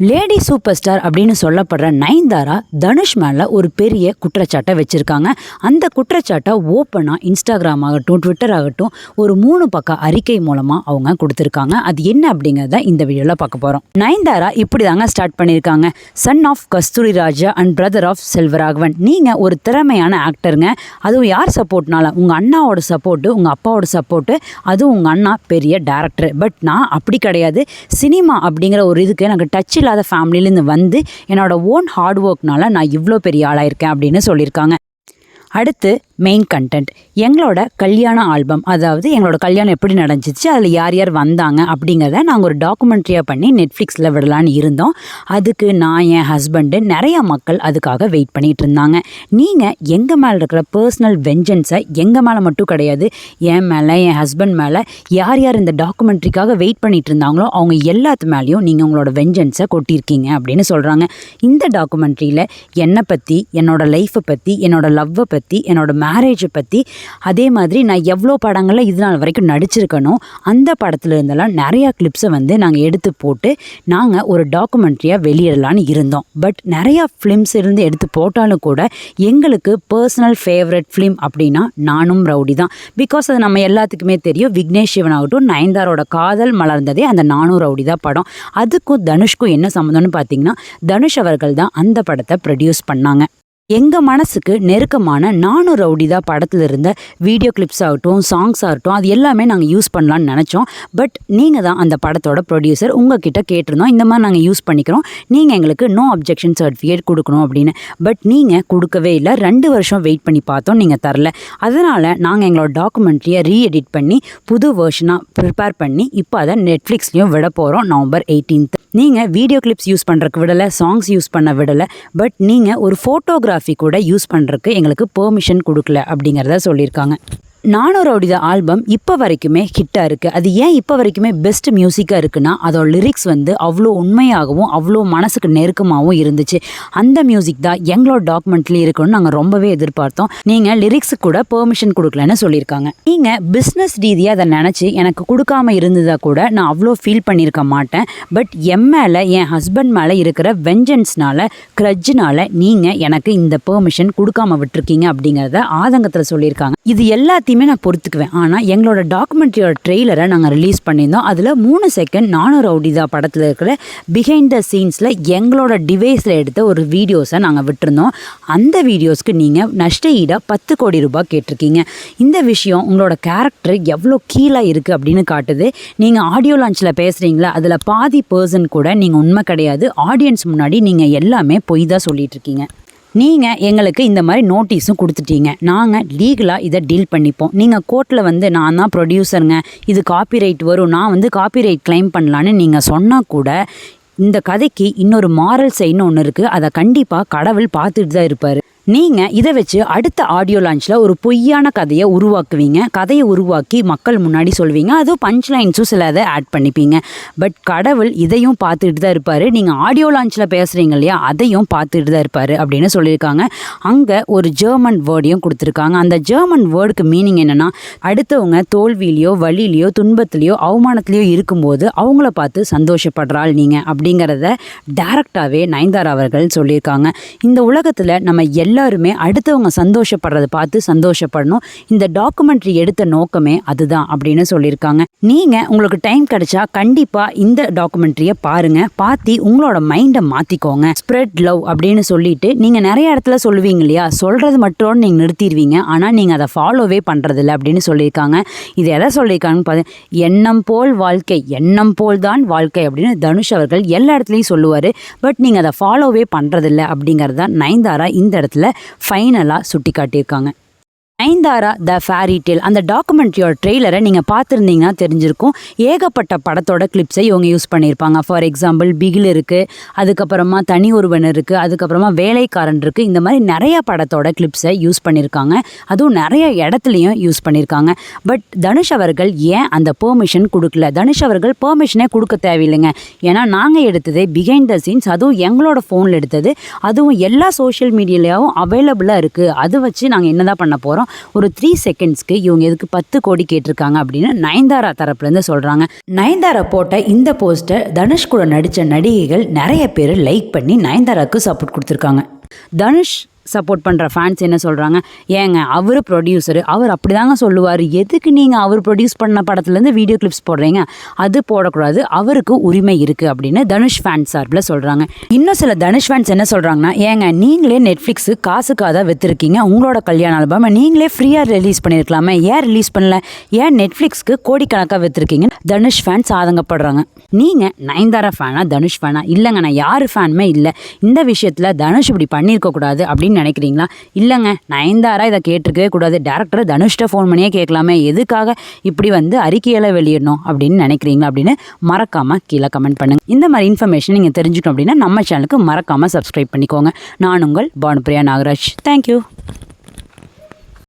Lady super star அப்படின்னு சொல்லப்படுற நயன்தாரா தனுஷ் மேலே ஒரு பெரிய குற்றச்சாட்டை வச்சுருக்காங்க. அந்த குற்றச்சாட்டை ஓப்பனாக இன்ஸ்டாகிராம் ஆகட்டும் ட்விட்டர் ஆகட்டும் ஒரு மூணு பக்க அறிக்கை மூலமாக அவங்க கொடுத்துருக்காங்க. அது என்ன அப்படிங்கிறத இந்த வீடியோவில் பார்க்க போகிறோம் நயன்தாரா இப்படி தாங்க ஸ்டார்ட் பண்ணியிருக்காங்க son of Kasthuri Raja and brother of Selvaraghavan. நீங்கள் ஒரு திறமையான ஆக்டருங்க. அதுவும் யார் சப்போர்ட்னால? உங்கள் அண்ணாவோட சப்போர்ட்டு உங்கள் அப்பாவோட சப்போர்ட்டு அதுவும் உங்கள் அண்ணா பெரிய டேரக்டர் பட் நான் அப்படி கிடையாது. சினிமா அப்படிங்கிற ஒரு இதுக்கு எனக்கு டச்சில் இல்லாத ஃபேமிலியிலேருந்து வந்து என்னோட ஓன் ஹார்ட் ஒர்க்னால நான் இவ்வளோ பெரிய ஆளாயிருக்கேன் அப்படின்னு சொல்லியிருக்காங்க. அடுத்து மெயின் கண்டென்ட் எங்களோட கல்யாண ஆல்பம் அதாவது எங்களோட கல்யாணம் எப்படி நடந்துச்சு அதில் யார் யார் வந்தாங்க அப்படிங்கிறத நாங்கள் ஒரு டாக்குமெண்ட்ரியாக பண்ணி நெட்ஃப்ளிக்ஸில் விடலான்னு இருந்தோம். அதுக்கு நான் என் ஹஸ்பண்டு நிறையா மக்கள் அதுக்காக வெயிட் பண்ணிகிட்டு இருந்தாங்க. நீங்கள் எங்கள் மேலே இருக்கிற பர்சனல் வெஞ்சன்ஸை எங்கள் மேலே மட்டும் கிடையாது என் மேலே என் ஹஸ்பண்ட் மேலே யார் யார் இந்த டாக்குமெண்ட்ரிக்காக வெயிட் பண்ணிட்டு இருந்தாங்களோ அவங்க எல்லாத்து மேலேயும் நீங்கள் உங்களோட வெஞ்சன்ஸை கொட்டியிருக்கீங்க அப்படின்னு சொல்கிறாங்க இந்த டாக்குமெண்ட்ரியில் என்னை பற்றி என்னோடய லைஃப்பை பற்றி என்னோடய லவ்வை பற்றி என்னோடய மேரேஜை பற்றி அதே மாதிரி நான் எவ்வளோ படங்களில் இது நாள் வரைக்கும் நடிச்சிருக்கணும் அந்த படத்தில் இருந்தெல்லாம் நிறையா கிளிப்ஸை வந்து நாங்கள் எடுத்து போட்டு நாங்கள் ஒரு டாக்குமெண்ட்ரியாக வெளியிடலான்னு இருந்தோம். பட் நிறையா ஃபிலிம்ஸ் இருந்து எடுத்து போட்டாலும் கூட எங்களுக்கு பர்சனல் ஃபேவரட் ஃபிலிம் அப்படின்னா நானும் ரவுடி தான் பிகாஸ் அது நம்ம எல்லாத்துக்குமே தெரியும். விக்னேஷ் சிவன் ஆகட்டும் நயன்தாரோட காதல் மலர்ந்ததே அந்த நானும் ரவுடி தான் படம். அதுக்கும் தனுஷ்க்கும் என்ன சம்மந்தம்னு பார்த்தீங்கன்னா தனுஷ் அவர்கள் தான் அந்த படத்தை ப்ரொடியூஸ் பண்ணாங்க. எங்கள் மனசுக்கு நெருக்கமான நானும் ரவுடிதா படத்தில் இருந்த வீடியோ கிளிப்ஸ் ஆகட்டும் சாங்ஸ் ஆகட்டும் அது எல்லாமே நாங்கள் யூஸ் பண்ணலான்னு நினச்சோம். பட் நீங்கள் தான் அந்த படத்தோட ப்ரொடியூசர் உங்ககிட்ட கேட்டிருந்தோம் இந்த மாதிரி நாங்கள் யூஸ் பண்ணிக்கிறோம். நீங்கள் எங்களுக்கு நோ அப்ஜெக்ஷன் சர்டிஃபிகேட் கொடுக்கணும் அப்படின்னு. பட் நீங்கள் கொடுக்கவே இல்லை. ரெண்டு வருஷம் வெயிட் பண்ணி பார்த்தோம் நீங்கள் தரல. அதனால் நாங்கள் எங்களோட டாக்குமெண்ட்ரியை ரீஎடிட் பண்ணி புது வேர்ஷனாக ப்ரிப்பேர் பண்ணி இப்போ அதை நெட்ஃப்ளிக்ஸ்லேயும் விட போகிறோம் நவம்பர் எயிட்டீன்த் நீங்கள் வீடியோ கிளிப்ஸ் யூஸ் பண்ணுறக்கு விடலை சாங்ஸ் யூஸ் பண்ண விடலை பட் நீங்கள் ஒரு ஃபோட்டோகிராஃபி கூட யூஸ் பண்ணுறக்கு எங்களுக்கு பெர்மிஷன் கொடுக்கல அப்படிங்கிறத சொல்லியிருக்காங்க. நானூரோடைய ஆல்பம் இப்போ வரைக்குமே ஹிட்டாக இருக்குது அது ஏன் இப்போ வரைக்குமே பெஸ்ட் மியூசிக்காக இருக்குன்னா அதோட லிரிக்ஸ் வந்து அவ்வளோ உண்மையாகவும் அவ்வளோ மனசுக்கு நெருக்கமாகவும் இருந்துச்சு. அந்த மியூசிக் தான் எங்களோட டாக்குமெண்ட்லேயே இருக்கணும்னு நாங்கள் ரொம்பவே எதிர்பார்த்தோம். நீங்கள் லிரிக்ஸுக்கு கூட பெர்மிஷன் கொடுக்கலன்னு சொல்லியிருக்காங்க. நீங்கள் பிஸ்னஸ் ரீதியாக அதை நினச்சி எனக்கு கொடுக்காம இருந்ததாக கூட நான் அவ்வளோ ஃபீல் பண்ணியிருக்க மாட்டேன். பட் என் மேலே என் ஹஸ்பண்ட் மேலே இருக்கிற வெஞ்சன்ஸ்னால க்ரட்ஜினால நீங்கள் எனக்கு இந்த பெர்மிஷன் கொடுக்காம விட்டுருக்கீங்க அப்படிங்கிறத ஆதங்கத்தில் சொல்லியிருக்காங்க. இது எல்லாத்தையுமே நான் பொறுத்துக்குவேன். ஆனால் எங்களோட டாக்குமெண்ட்ரியோட ட்ரெய்லரை நாங்கள் ரிலீஸ் பண்ணியிருந்தோம். அதில் மூணு செகண்ட் நானும் ரவுடிதா படத்தில் இருக்கிற பிஹைண்ட் த சீன்ஸில் எங்களோட டிவைஸில் எடுத்த ஒரு வீடியோஸை நாங்கள் விட்டுருந்தோம். அந்த வீடியோஸ்க்கு நீங்கள் நஷ்ட ஈடாக பத்து கோடி ரூபாய் கேட்டிருக்கீங்க. இந்த விஷயம் உங்களோட கேரக்டர் எவ்வளோ கீழாக இருக்குது அப்படின்னு காட்டுது. நீங்கள் ஆடியோ லான்ச்சில் பேசுகிறீங்களா அதில் பாதி பர்சன் கூட நீங்கள் உண்மை கிடையாது. ஆடியன்ஸ் முன்னாடி நீங்கள் எல்லாமே பொய் தான் சொல்லிகிட்ருக்கீங்க நீங்கள் எங்களுக்கு இந்த மாதிரி நோட்டீஸும் கொடுத்துட்டீங்க. நாங்கள் லீகலாக இதை டீல் பண்ணிப்போம். நீங்கள் கோர்ட்டில் வந்து நான் தான் ப்ரொடியூசருங்க இது காப்பிரைட் வரும். நான் வந்து காப்பிரைட் கிளைம் பண்ணலான்னு நீங்கள் சொன்னால் கூட இந்த கதைக்கு இன்னொரு மாரல் சைன்னு ஒன்று இருக்குது அதை கண்டிப்பாக கடவுள் பார்த்துட்டு தான் இருப்பார். நீங்கள் இதை வச்சு அடுத்த ஆடியோ லான்ச்சில் ஒரு பொய்யான கதையை உருவாக்குவீங்க. கதையை உருவாக்கி மக்கள் முன்னாடி சொல்வீங்க. அதுவும் பஞ்ச் லைன்ஸும் சில அதை ஆட் பண்ணிப்பீங்க. பட் கடவுள் இதையும் பார்த்துட்டு தான் இருப்பார். நீங்கள் ஆடியோ லான்ச்சில் பேசுகிறீங்க இல்லையா? அதையும் பார்த்துட்டு தான் இருப்பார் அப்படின்னு சொல்லியிருக்காங்க. அங்கே ஒரு ஜெர்மன் வேர்டையும் கொடுத்துருக்காங்க. அந்த ஜெர்மன் வேர்டுக்கு மீனிங் என்னென்னா அடுத்தவங்க தோல்வியிலையோ வழியிலையோ துன்பத்துலேயோ அவமானத்துலேயோ இருக்கும்போது அவங்கள பார்த்து சந்தோஷப்படுறாள் நீங்கள் அப்படிங்கிறத டேரக்டாகவே நயன்தாரா அவர்கள் சொல்லியிருக்காங்க. இந்த உலகத்தில் நம்ம எல்லாருமே அடுத்தவங்க சந்தோஷப்படுறதை பார்த்து சந்தோஷப்படணும். இந்த டாக்குமெண்ட்ரி எடுத்த நோக்கமே அதுதான் அப்படின்னு சொல்லியிருக்காங்க. நீங்கள் உங்களுக்கு டைம் கிடைச்சா கண்டிப்பாக இந்த டாக்குமெண்ட்ரியை பாருங்க. பார்த்து உங்களோட மைண்டை மாற்றிக்கோங்க ஸ்ப்ரெட் லவ் அப்படின்னு சொல்லிட்டு நீங்கள் நிறைய இடத்துல சொல்லுவீங்க இல்லையா? சொல்கிறது மட்டும் நீங்கள் நிறுத்திடுவீங்க. ஆனால் நீங்கள் அதை ஃபாலோவே பண்ணுறதில்ல அப்படின்னு சொல்லியிருக்காங்க. இது எதை சொல்லியிருக்காங்கன்னு பார்த்து எண்ணம் போல் வாழ்க்கை எண்ணம் போல் தான் வாழ்க்கை அப்படின்னு தனுஷ் அவர்கள் எல்லா இடத்துலையும் சொல்லுவார். பட் நீங்கள் அதை ஃபாலோவே பண்ணுறதில்ல அப்படிங்கிறது தான் நயன்தாரா இந்த இடத்துல ஃபைனலாக சுட்டி காட்டியிருக்காங்க நயன்தாரா த ஃபேரி டேல். அந்த டாக்குமெண்ட்ரியோட ட்ரெய்லரை நீங்கள் பார்த்துருந்தீங்கன்னா தெரிஞ்சிருக்கும். ஏகப்பட்ட படத்தோட கிளிப்ஸை இவங்க யூஸ் பண்ணியிருப்பாங்க. ஃபார் எக்ஸாம்பிள் பிகில் இருக்குது அதுக்கப்புறமா தனி ஒருவன் இருக்குது அதுக்கப்புறமா வேலைக்காரன் இருக்குது இந்த மாதிரி நிறைய படத்தோட கிளிப்ஸை யூஸ் பண்ணியிருக்காங்க. அதுவும் நிறைய இடத்துலையும் யூஸ் பண்ணியிருக்காங்க. பட் தனுஷ் அவர்கள் ஏன் அந்த பெர்மிஷன் கொடுக்கல? தனுஷ் அவர்கள் பெர்மிஷனே கொடுக்க தேவையில்லைங்க. ஏன்னா நாங்கள் எடுத்ததே பிஹைண்ட் த சீன்ஸ் அதுவும் எங்களோட ஃபோனில் எடுத்தது. அதுவும் எல்லா சோஷியல் மீடியாலையும் அவைலபிளாக இருக்குது அதை வச்சு நாங்கள் என்னதான் பண்ண போகிறோம் ஒரு த்ரீ செகண்ட்ஸ்க்கு இவங்க எதுக்கு பத்து கோடி கேட்டிருக்காங்க அப்படின்னு நயன்தாரா தரப்புலேருந்து சொல்கிறாங்க நயன்தாரா போட்ட இந்த போஸ்டர் தனுஷ் கூட நடித்த நடிகைகள் நிறைய பேர் லைக் பண்ணி நயன்தாராவுக்கு சப்போர்ட் கொடுத்துருக்காங்க. தனுஷ் சப்போர்ட் பண்ணுற ஃபேன்ஸ் என்ன சொல்கிறாங்க ஏங்க அவர் ப்ரொடியூசர் அவர் அப்படி தாங்க சொல்லுவார். எதுக்கு நீங்கள் அவர் ப்ரொடியூஸ் பண்ண படத்துலேருந்து வீடியோ கிளிப்ஸ் போடுறீங்க? அது போடக்கூடாது. அவருக்கு உரிமை இருக்குது அப்படின்னு தனுஷ் ஃபேன்ஸ் சார்பில் சொல்கிறாங்க இன்னும் சில தனுஷ் ஃபேன்ஸ் என்ன சொல்கிறாங்கன்னா ஏங்க நீங்களே நெட்ஃப்ளிக்ஸு காசுக்காக தான் விற்றுருக்கீங்க உங்களோட கல்யாண ஆல்பம் நீங்களே ஃப்ரீயாக ரிலீஸ் பண்ணியிருக்கலாமே ஏன் ரிலீஸ் பண்ணல? ஏன் நெட்ஃப்ளிக்ஸ்க்கு கோடிக்கணக்காக விற்றுருக்கீங்க தனுஷ் ஃபேன்ஸ் ஆதங்கப்படுறாங்க. நீங்கள் நயன்தாரா ஃபேனா தனுஷ் ஃபேனா இல்லைங்க நான் யார் ஃபேனுமே இல்லை. இந்த விஷயத்தில் தனுஷ் இப்படி பண்ணியிருக்கக்கூடாது அப்படின்னு அப்படின்னு நினைக்கிறீங்களா? இல்லைங்க நயன்தாரா இதை கேட்டிருக்கவே கூடாது. டேரக்டர் தனுஷ்ட ஃபோன் பண்ணியே கேட்கலாமே. எதுக்காக இப்படி வந்து அறிக்கையில் வெளியிடணும் அப்படின்னு நினைக்கிறீங்களா அப்படின்னு மறக்காமல் கீழே கமெண்ட் பண்ணுங்க. இந்த மாதிரி இன்ஃபர்மேஷன் நீங்கள் தெரிஞ்சுக்கணும் அப்படின்னா நம்ம சேனலுக்கு மறக்காமல் சப்ஸ்கிரைப் பண்ணிக்கோங்க. நான் உங்கள் பானுபிரியா நாகராஜ். தேங்க்யூ